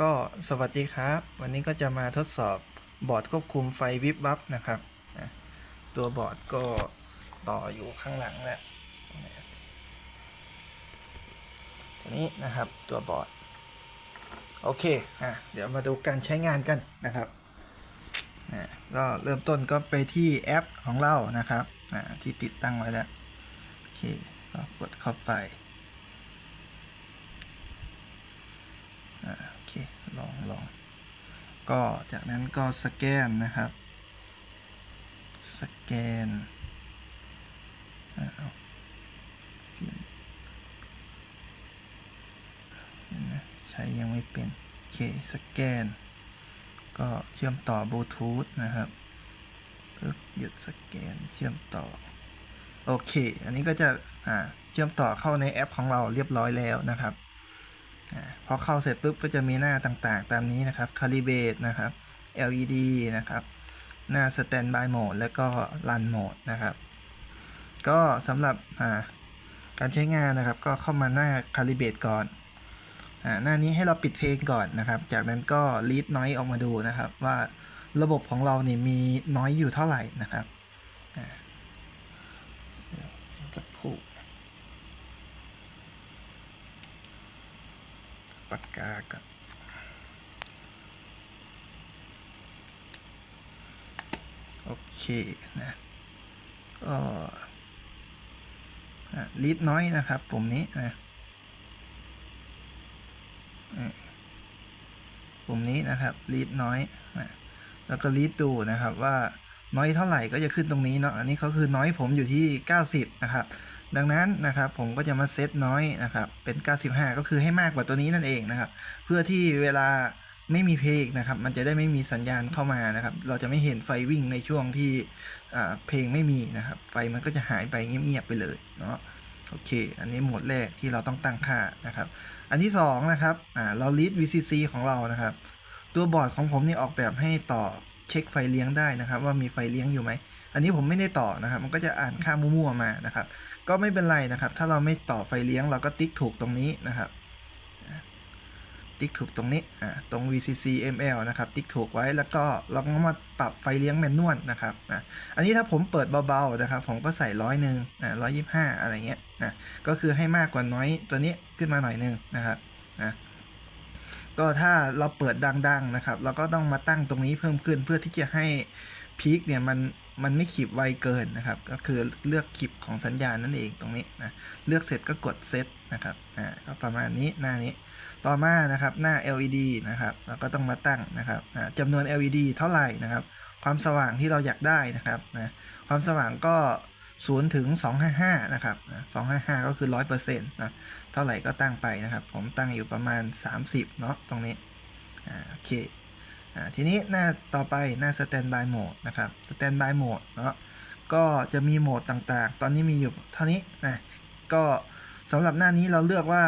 ก็สวัสดีครับ วันนี้ก็จะมาทดสอบบอร์ดควบคุมไฟวิบวับนะครับนะตัวบอร์ดก็ต่ออยู่ข้างหลังแหละทีนี้นะครับตัวบอร์ด โอเคอะเดี๋ยวมาดูการใช้งานกันนะครับอะก็เริ่มต้นก็ไปที่แอปของเรานะครับอะที่ติดตั้งไว้แล้ว โอเคก็กดเข้าไป อ่าโอ เค ลองลองก็จากนั้นก็สแกนนะครับ สแกนเอาเปลี่ยนนะใช้ยังไม่เป็น โอเค สแกน ก็เชื่อมต่อบลูทูธนะครับปึ๊บหยุดสแกน เชื่อมต่อ โอเค อันนี้ก็จะ อ่า เชื่อมต่อเข้าในแอปของเราเรียบร้อยแล้วนะครับ พอเข้าเสร็จปุ๊บก็จะมีหน้าต่างๆ ตามนี้นะครับ Calibrate นะครับ LED นะครับ หน้า Standby Mode แล้วก็ Run Mode นะครับ ก็สำหรับการใช้งานนะครับก็เข้ามาหน้า Calibrate ก่อนอหน้านี้ให้เราปิดเพลงก่อนนะครับ จากนั้นก็ read noise ออกมาดูนะครับ ว่าระบบของเรานี่มีน้อยอยู่เท่าไหร่นะครับอ่าเดี๋ยวสักครู่ ปากกากับโอเคนะก็ลิดน้อยนะครับปุ่มนี้นะปุ่มนี้นะครับลีดน้อยนะแล้วก็ลีดดูนะครับว่าน้อยเท่าไหร่ก็จะขึ้นตรงนี้เนาะอันนี้เขาคือน้อยผมอยู่ที่ 90 นะครับ ดังนั้นนะครับผมก็จะมาเซตน้อยนะครับเป็น 95 ก็คือให้มากกว่าตัวนี้นั่นเองนะครับ เพื่อที่เวลาไม่มีเพลงนะครับ มันจะได้ไม่มีสัญญาณเข้ามานะครับ เราจะไม่เห็นไฟวิ่งในช่วงที่เพลงไม่มีนะครับ ไฟมันก็จะหายไปเงียบๆไปเลยเนาะโอเค อันนี้โหมดแรกที่เราต้องตั้งค่านะครับ อันที่สองนะครับเรา read VCC ของเรานะครับ ตัวบอร์ดของผมนี่ออกแบบให้ต่อเช็คไฟเลี้ยงได้นะครับ ว่ามีไฟเลี้ยงอยู่ไหม อันนี้ผมไม่ได้ต่อนะครับ มันก็จะอ่านค่ามั่วๆมานะครับ ก็ไม่เป็นไรนะครับ ถ้าเราไม่ต่อไฟเลี้ยงเราก็ติ๊กถูกตรงนี้นะครับ ติ๊กถูกตรงนี้อ่าตรง VCC ML นะครับ ติ๊กถูกไว้แล้วก็เราก็มาปรับไฟเลี้ยงแมนนวลนะครับอะอันนี้ถ้าผมเปิดเบาๆนะครับ ผมก็ใส่ร้อยหนึ่งร้อยยี่ห้าอะไรเงี้ยนะก็คือให้มากกว่าน้อยตัวนี้ขึ้นมาหน่อยหนึงนะครับนะก็ถ้าเราเปิดดังๆนะครับ เราก็ต้องมาตั้งตรงนี้เพิ่มขึ้นเพื่อที่จะให้พีคเนี่ยมัน มันไม่ขีบไวเกินนะครับ ก็คือเลือกขีบของสัญญาณนั่นเองตรงนี้นะเลือกเสร็จก็กดเซตนะครับอ่าก็ประมาณนี้หน้านี้ ต่อมานะครับหน้า LED นะครับเราก็ต้องมาตั้งนะครับอ่าจำนวน LED เท่าไหร่นะครับ ความสว่างที่เราอยากได้นะครับนะความสว่างก็0ถึง255นะครับ255 ก็คือ 100%นะเท่าไหร่ก็ตั้งไปนะครับ ผมตั้งอยู่ประมาณ 30เนาะตรงนี้อ่าโอเค ทีนี้หน้าต่อไปหน้า Standby Mode นะครับ Standby Mode เนาะก็จะมีโหมดต่างๆ ตอนนี้มีอยู่เท่านี้นะก็สำหรับหน้านี้เราเลือกว่า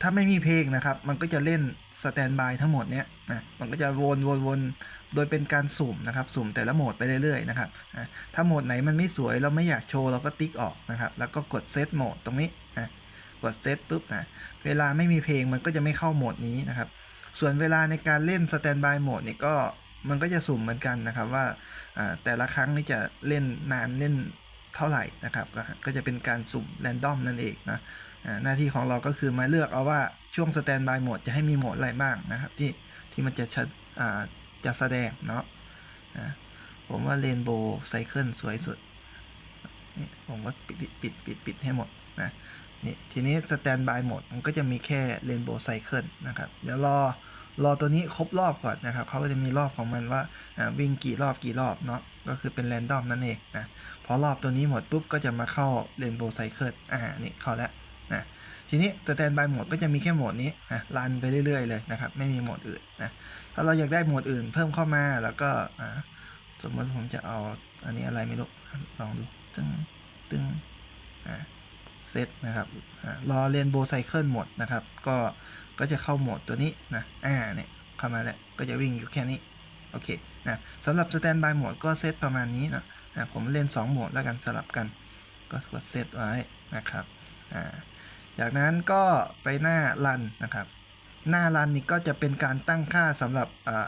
ถ้าไม่มีเพลงนะครับ มันก็จะเล่นสแตนบายทั้งหมดเนี้ยนะมันก็จะวนวนวนโดยเป็นการสุ่มนะครับ สุ่มแต่ละโหมดไปเรื่อยๆนะครับอะถ้าโหมดไหนมันไม่สวยเราไม่อยากโชว์เราก็ติ๊กออกนะครับ แล้วก็กดเซตโหมดตรงนี้นะกดเซตปุ๊บนะเวลาไม่มีเพลงมันก็จะไม่เข้าโหมดนี้นะครับ ส่วนเวลาในการเล่นสแตนบายโหมดเนี่ยก็มันก็จะสุ่มเหมือนกันนะครับว่าแต่ละครั้งนี่จะเล่นนานเล่นเท่าไหร่นะครับก็จะเป็นการสุ่มแรนดอมนั่นเองนะหน้าที่ของเราก็คือมาเลือกเอาว่าช่วงสแตนบายโหมดจะให้มีโหมดอะไรบ้างนะครับ ที่ที่มันจะชัดจะแสดงเนาะนะผมว่าเรนโบว์ไซเคิลสวยสุดนี่ผมก็ปิดปิดปิดปิดให้หมด นี่ทีนี้สแตนบายหมดมันก็จะมีแค่เรนโบว์ไซเคิลนะครับ เดี๋ยวรอรอตัวนี้ครบรอบก่อนนะครับเขาก็จะมีรอบของมันว่าวิ่งกี่รอบกี่รอบเนาะก็คือเป็นแรนดอมนั่นเองนะพอรอบตัวนี้หมดปุ๊บก็จะมาเข้าเรนโบว์ไซเคิลอ่านี่เข้าแล้วนะทีนี้สแตนบายโหมดก็จะมีแค่โหมดนี้นะรันไปเรื่อยๆเลยนะครับไม่มีโหมดอื่นนะถ้าเราอยากได้โหมดอื่นเพิ่มเข้ามาแล้วก็สมมติผมจะเอาอันนี้อะไรไม่รู้ลองดูตึงตึงอ่า เซตนะครับรอเรนโบว์ไซเคิลหมดนะครับ ก็ก็จะเข้าโหมดตัวนี้นะอ่าเนี่ยเข้ามาแล้วก็จะวิ่งอยู่แค่นี้ โอเคนะสำหรับสแตนบายโหมดก็เซตประมาณนี้นะนะผมเล่น 2 โหมดแล้วกันสลับกัน ก็กดเซตไว้นะครับอ่าจากนั้นก็ไปหน้ารันนะครับ หน้ารันนี่ก็จะเป็นการตั้งค่าสำหรับอ่า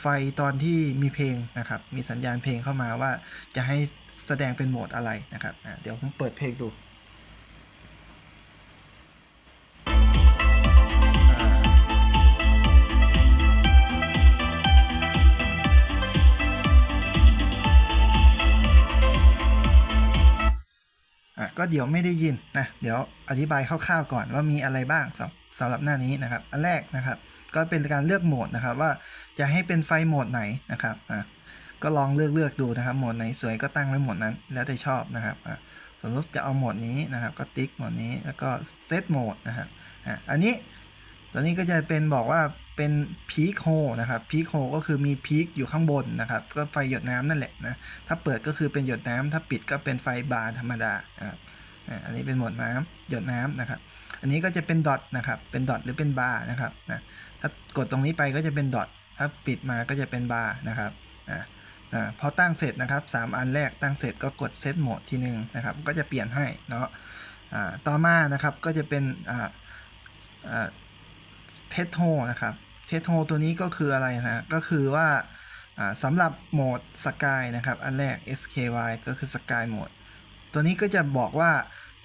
ไฟตอนที่มีเพลงนะครับ มีสัญญาณเพลงเข้ามาว่าจะให้แสดงเป็นโหมดอะไรนะครับ เดี๋ยวผมเปิดเพลงดู ก็เดี๋ยวไม่ได้ยินนะเดี๋ยวอธิบายคร่าวๆก่อนว่ามีอะไรบ้างสำหรับหน้านี้นะครับอันแรกนะครับ ก็เป็นการเลือกโหมดนะครับ ว่าจะให้เป็นไฟโหมดไหนนะครับอะก็ลองเลือกเลือกดูนะครับโหมดไหนสวยก็ตั้งไว้โหมดนั้น แล้วแต่ชอบนะครับอะสมมติจะเอาโหมดนี้นะครับ ก็ติ๊กโหมดนี้แล้วก็เซตโหมดนะครับอะอันนี้ ตัวนี้ก็จะเป็นบอกว่าเป็นพีคโฮนะครับพีคโฮก็คือมีพีคอยู่ข้างบนนะครับ ก็ไฟหยดน้ำนั่นแหละนะ ถ้าเปิดก็คือเป็นหยดน้ำถ้าปิดก็เป็นไฟบาร์ธรรมดานะครับอ่าอันนี้เป็นหมดน้ำหยดน้ำนะครับ อันนี้ก็จะเป็นดอทนะครับ เป็นดอทหรือเป็นบาร์นะครับนะ ถ้ากดตรงนี้ไปก็จะเป็นดอท ถ้าปิดมาก็จะเป็นบาร์นะครับอ่าอ่าพอตั้งเสร็จนะครับสามอันแรกตั้งเสร็จก็กดเซตโหมดทีหนึ่งนะครับ ก็จะเปลี่ยนให้เนาะอ่าต่อมานะครับก็จะเป็นอ่าอ่า เทสโทนะครับเทสโทตัวนี้ก็คืออะไรนะก็คือว่าสำหรับโหมดสกายนะครับ อันแรก SKY ก็คือสกายโหมดตัวนี้ก็จะบอกว่า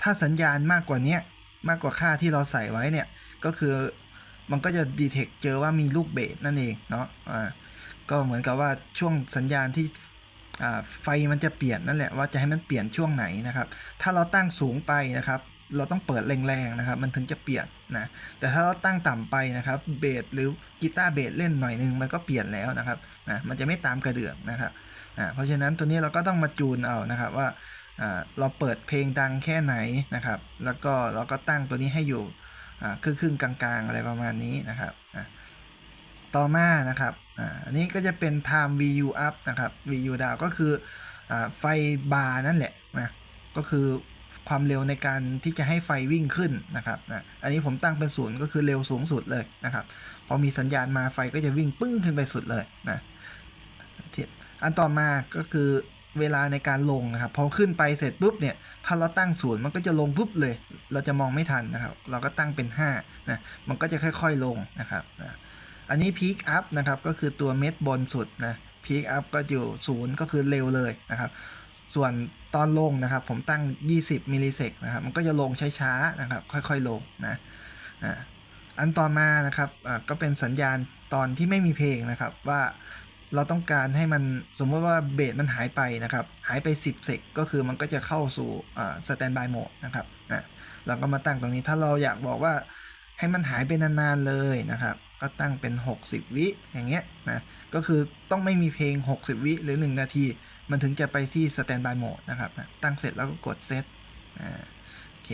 ถ้าสัญญาณมากกว่านี้มากกว่าค่าที่เราใส่ไว้เนี่ย ก็คือมันก็จะดีเทคเจอว่ามีลูกเบสนั่นเองเนาะอ่าก็เหมือนกับว่าช่วงสัญญาณที่ไฟมันจะเปลี่ยนนั่นแหละว่าจะให้มันเปลี่ยนช่วงไหนนะครับ ถ้าเราตั้งสูงไปนะครับ เราต้องเปิดแรงๆนะครับ มันถึงจะเปลี่ยนนะ แต่ถ้าเราตั้งต่ำไปนะครับเบสหรือกีตาร์เบสเล่นหน่อยนึงมันก็เปลี่ยนแล้วนะครับนะมันจะไม่ตามกระเดื่องนะครับอ่าเพราะฉะนั้นตัวนี้เราก็ต้องมาจูนเอานะครับว่าอ่าเราเปิดเพลงดังแค่ไหนนะครับ แล้วก็เราก็ตั้งตัวนี้ให้อยู่อ่าครึ่งๆกลางๆอะไรประมาณนี้นะครับอะต่อมานะครับอ่าอันนี้ก็จะเป็น time VU up นะครับ VU down ก็คืออาไฟบาร์นั่นแหละนะก็คือ ความเร็วในการที่จะให้ไฟวิ่งขึ้นนะครับนะอันนี้ผมตั้งเป็นศูนย์ก็คือเร็วสูงสุดเลยนะครับ พอมีสัญญาณมาไฟก็จะวิ่งปึ้งขึ้นไปสุดเลยนะอันต่อมาก็คือเวลาในการลงนะครับ พอขึ้นไปเสร็จปุ๊บเนี่ย ถ้าเราตั้งศูนย์มันก็จะลงปุ๊บเลย เราจะมองไม่ทันนะครับ เราก็ตั้งเป็น5นะมันก็จะค่อยๆลงนะครับนะอันนี้พีคอัพนะครับก็คือตัวเม็ดบนสุดนะพีคอัพก็อยู่ศูนย์ก็คือเร็วเลยนะครับ ส่วนตอนลงนะครับ ผมตั้ง 20 มิลลิเซกนะครับ มันก็จะลงช้าๆนะครับ ค่อยๆลงนะอันต่อมานะครับก็เป็นสัญญาณตอนที่ไม่มีเพลงนะครับ ว่าเราต้องการให้มันสมมติว่าเบสมันหายไปนะครับ หายไป 10เซกก็คือมันก็จะเข้าสู่สแตนบายโหมดนะครับนะเราก็มาตั้งตรงนี้ถ้าเราอยากบอกว่าให้มันหายไปนานๆเลยนะครับ ก็ตั้งเป็น 60 วิอย่างเงี้ยนะก็คือต้องไม่มีเพลง 60 วิหรือ 1 นาที มันถึงจะไปที่สแตนบายโหมดนะครับนะตั้งเสร็จแล้วก็กดเซตอ่าโอเค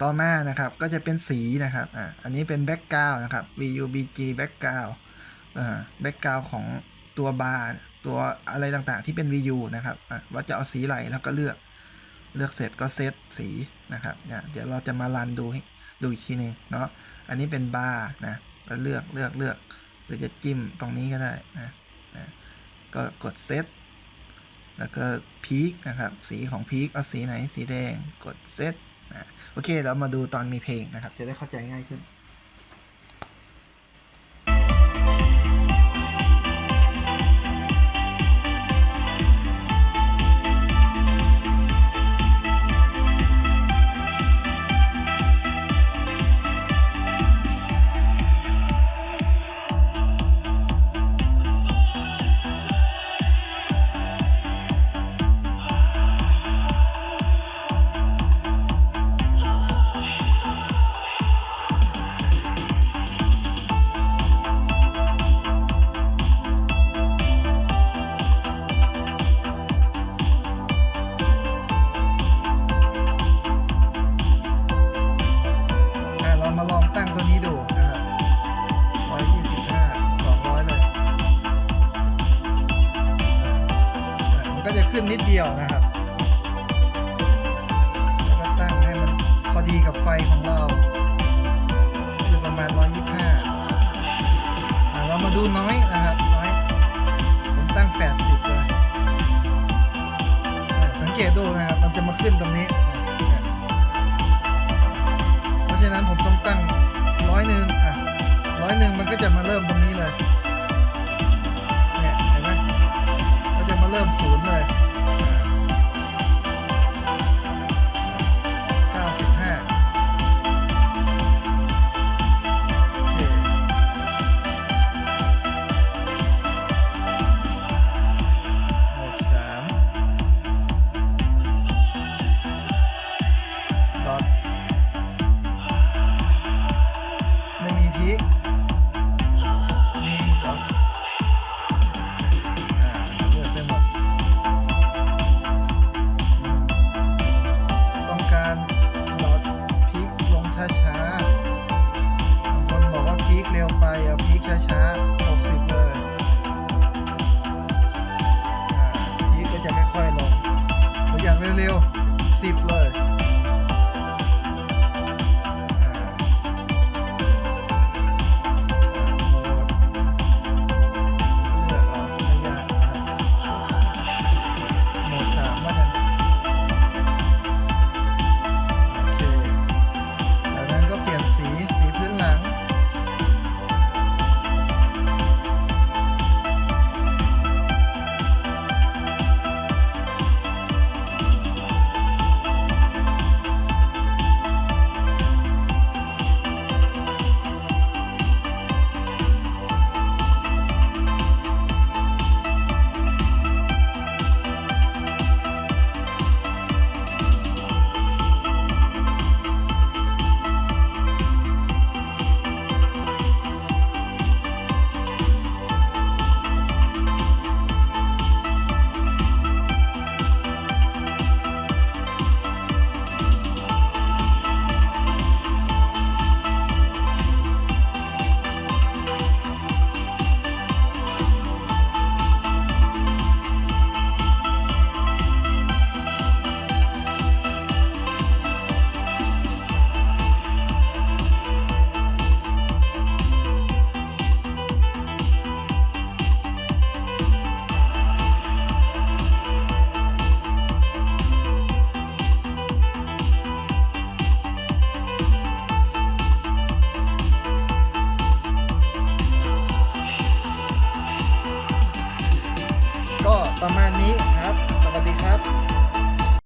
ต่อมานะครับก็จะเป็นสีนะครับอ่าอันนี้เป็นแบ็กกราวนะครับ VUBG แบ็กกราวอ่าแบ็กกราวของตัวบาร์ตัวอะไรต่างๆที่เป็น VU นะครับอะว่าจะเอาสีไหนแล้วก็เลือกเลือกเสร็จก็เซตสีนะครับเนี่ยเดี๋ยวเราจะมารันดูดูอีกทีหนึงเนาะอันนี้เป็นบาร์นะก็เลือกเลือกเลือกหรือจะจิ้มตรงนี้ก็ได้นะนะก็กดเซต แล้วก็พีคนะครับ สีของพีคเอาสีไหนสีแดงกดเซตนะโอเค เรามาดูตอนมีเพลงนะครับ จะได้เข้าใจง่ายขึ้น ตัวนี้ดูนะครับร้อยยี่สิบห้าสองร้อยเลยอะอะมันก็จะขึ้นนิดเดียวนะครับ แล้วก็ตั้งให้มันพอดีกับไฟของเรา คือประมาณร้อยยี่ห้าเรามาดูน้อยนะครับน้อย ผมตั้งแปดสิบเลย สังเกตดูนะครับ มันจะมาขึ้นตรงนี้ อยหนึ่งมันก็จะมาเริ่มตรงนี้เลย เนี่ยเห็นไหมก็จะมาเริ่มศูนย์เลย